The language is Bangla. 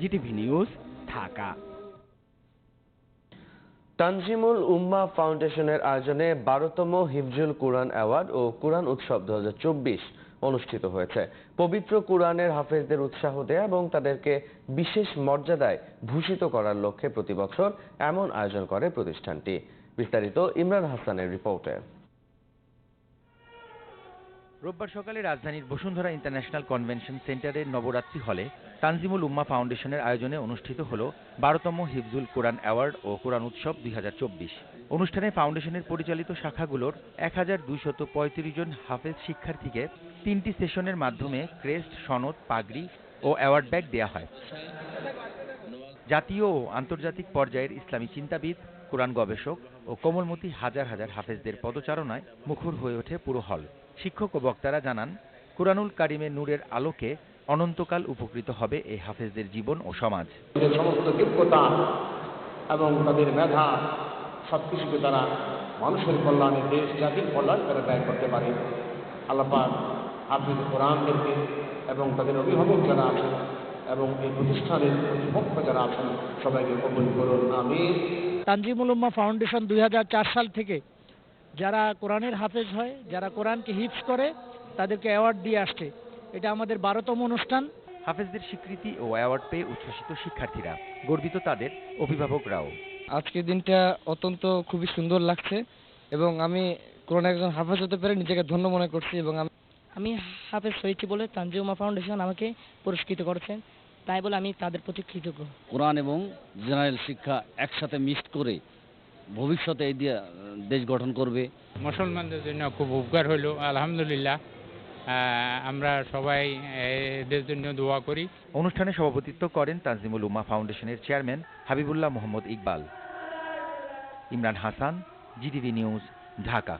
GTV news, Dhaka. Tanjimul Ummah ফাউন্ডেশনের আয়োজনে বারোতম হিফজুল কুরআন অ্যাওয়ার্ড ও কুরআন উৎসব দু হাজার চব্বিশ অনুষ্ঠিত হয়েছে। পবিত্র কুরআনের হাফেজদের উৎসাহ দেয়া এবং তাদেরকে বিশেষ মর্যাদায় ভূষিত করার লক্ষ্যে প্রতি বছর এমন আয়োজন করে প্রতিষ্ঠানটি। বিস্তারিত ইমরান হাসানের রিপোর্টে। রোববার সকালে রাজধানীর বসুন্ধরা ইন্টারন্যাশনাল কনভেনশন সেন্টারের নবরাত্রি হলে তানজিমুল উম্মা ফাউন্ডেশনের আয়োজনে অনুষ্ঠিত হল বারোতম হিফজুল কোরআন অ্যাওয়ার্ড ও কোরআন উৎসব দুই হাজার চব্বিশ। অনুষ্ঠানে ফাউন্ডেশনের পরিচালিত শাখাগুলোর এক হাজার দুইশত পঁয়ত্রিশ জন হাফেজ শিক্ষার্থীকে তিনটি সেশনের মাধ্যমে ক্রেস্ট, সনদ, পাগড়ি ও অ্যাওয়ার্ড ব্যাগ দেয়া হয়। জাতীয় ও আন্তর্জাতিক পর্যায়ের ইসলামী চিন্তাবিদ কোরআন গবেষক ও কোমলমতি হাজার হাজার হাফেজদের পদচারণায় মুখর হয়ে ওঠে পুরো হল। শিক্ষক ও বক্তারা জানান, কুরআনুল কারিমের নূরের আলোকে অনন্তকাল উপকৃত হবে এই হাফেজদের জীবন ও সমাজ। সমস্ত যোগ্যতা এবং তাদের মেধা সব কিছুকে তারা মানুষের কল্যাণে দেশ, জাতির কল্যাণ করে ব্যয় করতে পারে। আল্লাপাক হাফিজ কোরআনদেরকে এবং তাদের অভিভাবক যারা আছেন এবং এই প্রতিষ্ঠানের কর্তৃপক্ষ যারা আছেন সবাইকে কবুল করুন আমি তানজিমুল উম্মা ফাউন্ডেশন দু হাজার চার সাল থেকে যারা কোরআনের হাফেজ হয় যারা কোরআনকে হিপস করে তাদেরকে অ্যাওয়ার্ড দিয়ে আসছে। এটা আমাদের বারোতম অনুষ্ঠান। হাফেজদের স্বীকৃতি ও অ্যাওয়ার্ড পেয়ে উচ্ছ্বসিত শিক্ষার্থীরা। গর্বিত তাদের অভিভাবকরাও। আজকের দিনটা অত্যন্ত খুবই সুন্দর লাগছে এবং আমি কোরআন একজন হাফেজ হতে পেরে নিজেকে ধন্য মনে করছি এবং আমি আমি হাফেজ হয়েছি বলে তানজিমুল উম্মা ফাউন্ডেশন আমাকে পুরস্কৃত করেছেন। তাই বলে আমি তাদের প্রতি কৃতজ্ঞ। কোরআন এবং জেনারেল শিক্ষা একসাথে মিক্সড করে ভবিষ্যতে এই দিয়ে দেশ গঠন করবে। মুসলমানদের জন্য খুব উপকার হলো আলহামদুলিল্লাহ। আমরা সবাই এদের জন্য দোয়া করি। অনুষ্ঠানে সভাপতিত্ব করেন তানজিমুল উমা ফাউন্ডেশনের chairman Habibullah Mohammad Iqbal. Imran Hasan GTV news Dhaka.